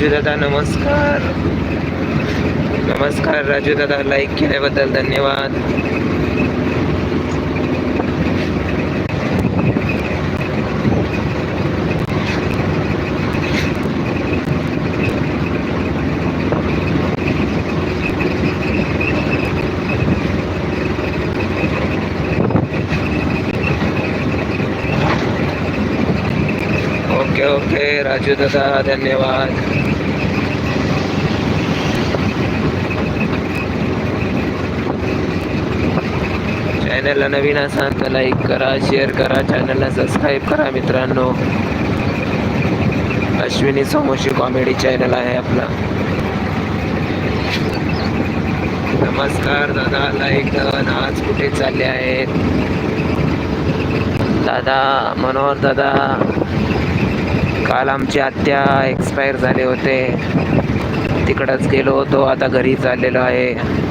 राजू दादा नमस्कार. नमस्कार राजू दादा लाईक केल्याबद्दल धन्यवाद. ओके ओके राजू दादा धन्यवाद. चॅनलला नवीन असाल तर लाईक करा शेअर करा चॅनलला सबस्क्राईब करा मित्रांनो. अश्विनी समोशी कॉमेडी चॅनल आहे आपला. नमस्कार दादा लाईक आज कुठे चालले आहेत? दादा मनोहर दादा काल आमची आत्या एक्सपायर झाले होते. तिकडंच गेलो होतो आता घरी चाललेलो आहे.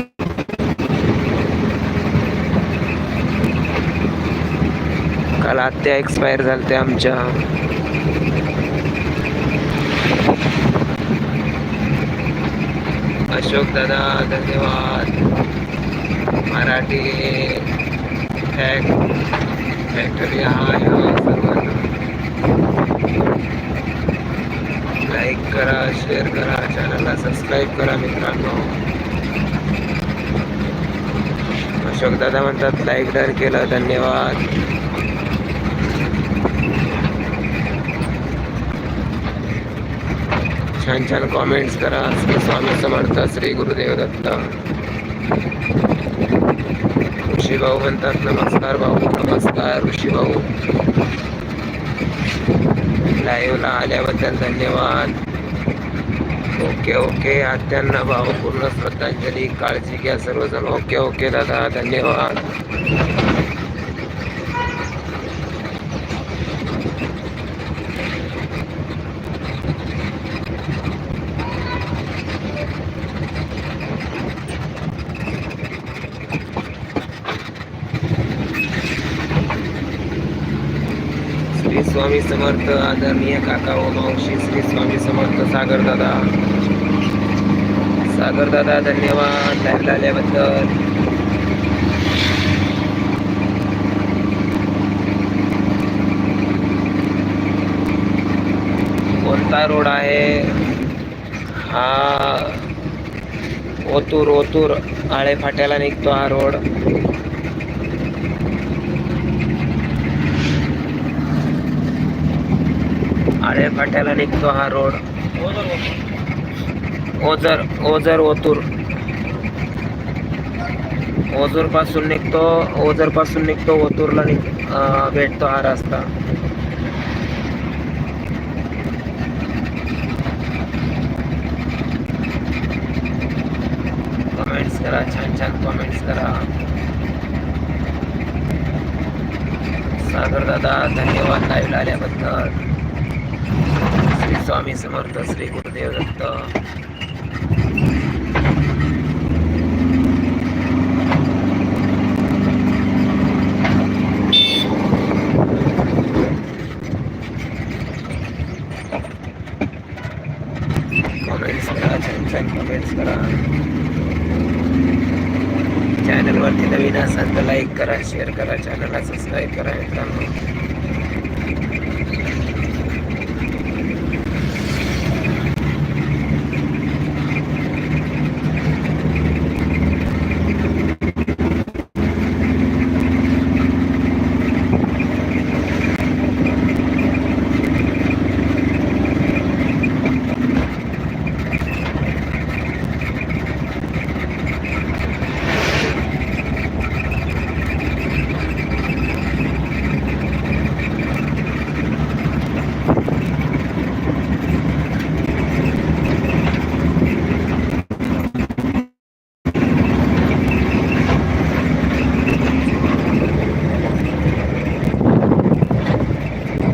काल आत्या एक्सपायर झाल्या आमच्या. अशोक दादा धन्यवाद. मराठी फॅक फॅक्टरी हा या सर्वांना. लाईक करा शेअर करा चॅनलला सबस्क्राईब करा मित्रांनो. अशोक दादा म्हणतात लाईक डर केलं धन्यवाद. छान छान कॉमेंट्स करा. श्री स्वामी समर्थ श्री गुरुदेव दत्त. ऋषी भाऊ म्हणतात नमस्कार भाऊ नमस्कार ऋषी भाऊ लाईव्हला आल्याबद्दल धन्यवाद. ओके ओके आत्यांना भावपूर्ण श्रद्धांजली. काळजी घ्या सर्वजण. ओके ओके दादा धन्यवाद श्री स्वामी समर्थ आदरणीय काका व मावशी श्री स्वामी समर्थ सागरदादा सागरदादा धन्यवाद लाईव्ह आल्याबद्दल कोणता रोड आहे? हा ओतूर ओतूर आळे फाट्याला निघतो हा रोड. आळे फाट्याला निघतो हा रोड. ओझर ओझर ओतूर. ओझरपासून निघतो ओझरपासून निघतो ओतूरला निघ भेटतो हा रस्ता. कमेंट्स करा छान छान कमेंट्स करा. सागर दादा धन्यवाद लाईव्ह आल्याबद्दल. श्री स्वामी समर्थ श्री गुरुदेव दत्त कमेंट्स करा छान छान कमेंट्स करा चॅनलवरती नवीन असाल तर लाईक करा शेअर करा चॅनलला सबस्क्राईब करा मित्रांनो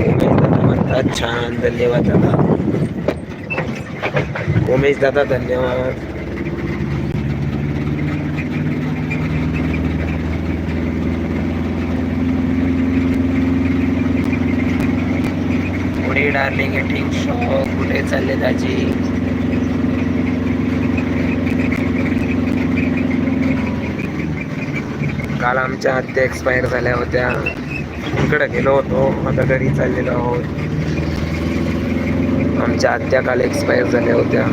उमेश दादा म्हणतात छान धन्यवाद दादा. उमेश दादा धन्यवाद. पुढे डार्लिंग एटिंग शॉप कुठे चालले दाजी. काल आमच्या हत्या एक्सपायर झाल्या होत्या. इकडं गेलो होतो आता घरी चाललेलो आहोत. आमच्या आत्या काल एक्सपायर झाल्या होत्या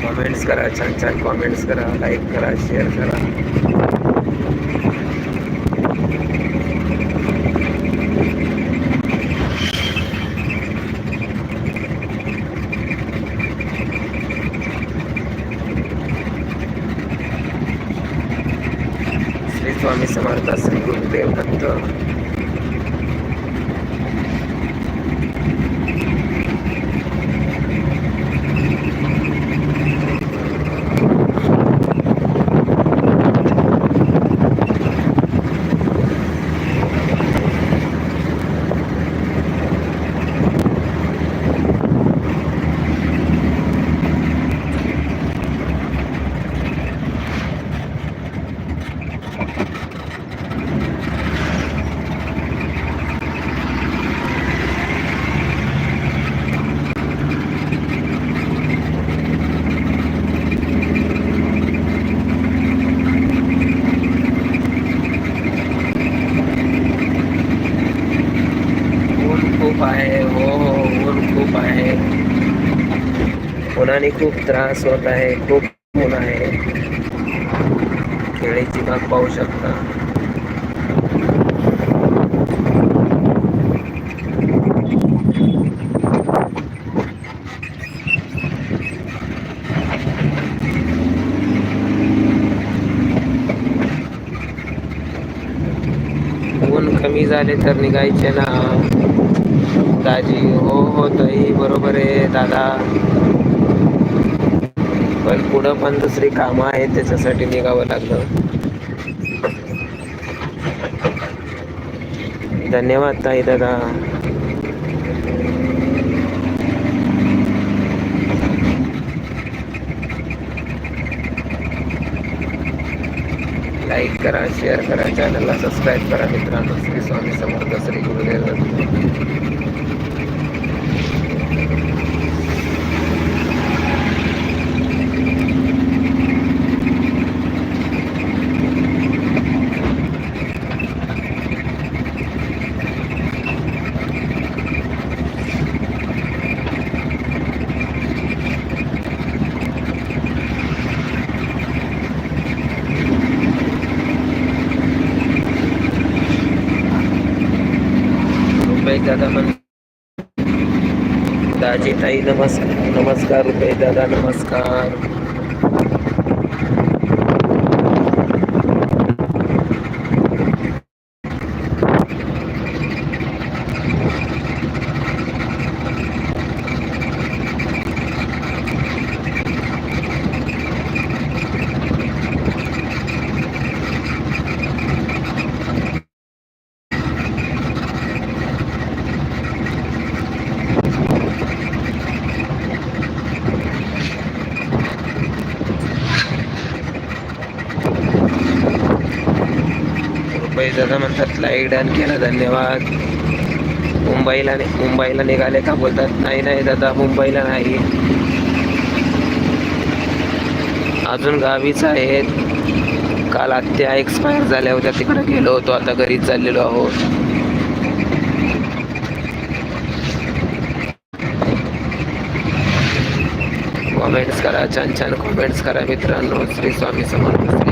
कमेंट्स करा छान छान कॉमेंट्स करा लाईक करा शेअर करा। स्वामी समर्थ श्री गुरुदेव दत्त ऊन खूप आहे हो हो ऊन खूप आहे उन्हाने खूप त्रास होत आहे खूप ऊन आहे. केळीची बाग पाहू शकता. ऊन कमी झाले तर निघायचे ना. दाजी हो हो ताई बरोबर आहे दादा. पण पुढं पण दुसरी कामं आहेत त्याच्यासाठी निघावं लागलं. धन्यवाद ताई दादा. लाईक करा शेअर करा चॅनलला सबस्क्राईब करा मित्रांनो. श्री स्वामी समर्थ श्री गुरुदेव. रुपये दादा म्हण दाजी ताई नमस्कार नमस्कार रुपये दादा नमस्कार. रुपये दादा म्हणतात लाईक डन केला धन्यवाद. मुंबईला मुंबईला निघाले का बोलतात नाही नाही दादा मुंबईला नाही. अजून गावीच आहेत. काल आत्या एक्सपायर झाल्या होत्या तिकडे गेलो होतो आता घरी चाललेलो आहोत. कॉमेंट्स करा छान छान कॉमेंट्स करा मित्रांनो. श्री स्वामी समर्थ.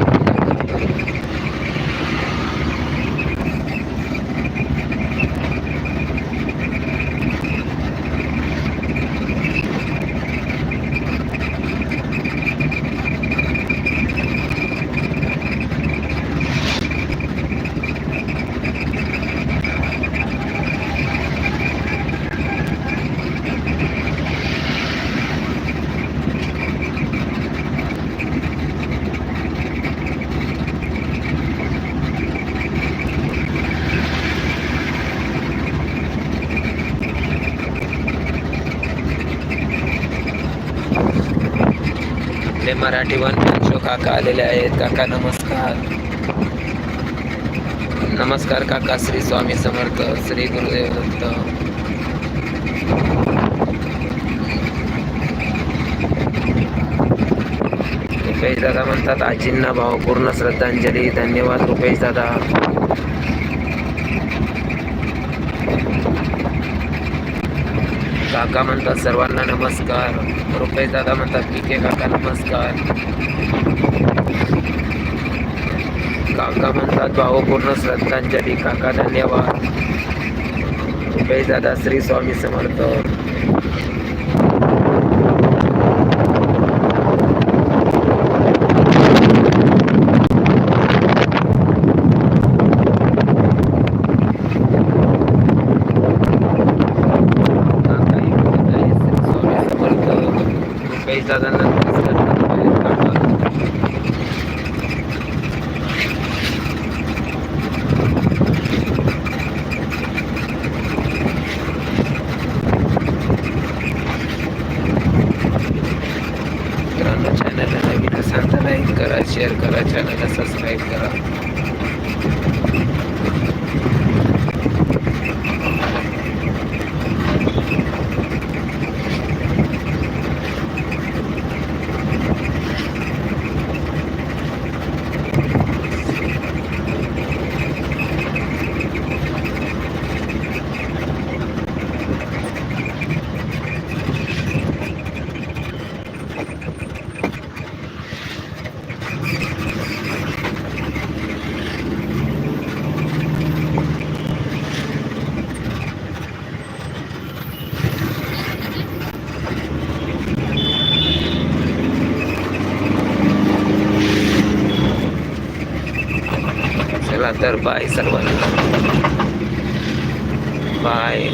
आपले मराठी वन काका आलेले आहेत. काका नमस्कार. नमस्कार काका श्री स्वामी समर्थ श्री गुरुदेव दत्त रुपेश दादा म्हणतात आजींना भावपूर्ण श्रद्धांजली. धन्यवाद रुपेश दादा. काका म्हणतात सर्वांना नमस्कार. रुपेश दादा म्हणतात पीके काका नमस्कार. काका म्हणतात भावपूर्ण श्रद्धांजली काका धन्यवाद. रुपेश दादा श्री स्वामी समर्थ काका ही बोलत आहे, श्री स्वामी समर्थ रुपेश दादांना नमस्कार करतो आहे काका मित्रांनो चॅनलला नवीन असाल तर लाईक करा शेअर करा चॅनलला सबस्क्राईब करा चला तर बाय सर्वांना बाय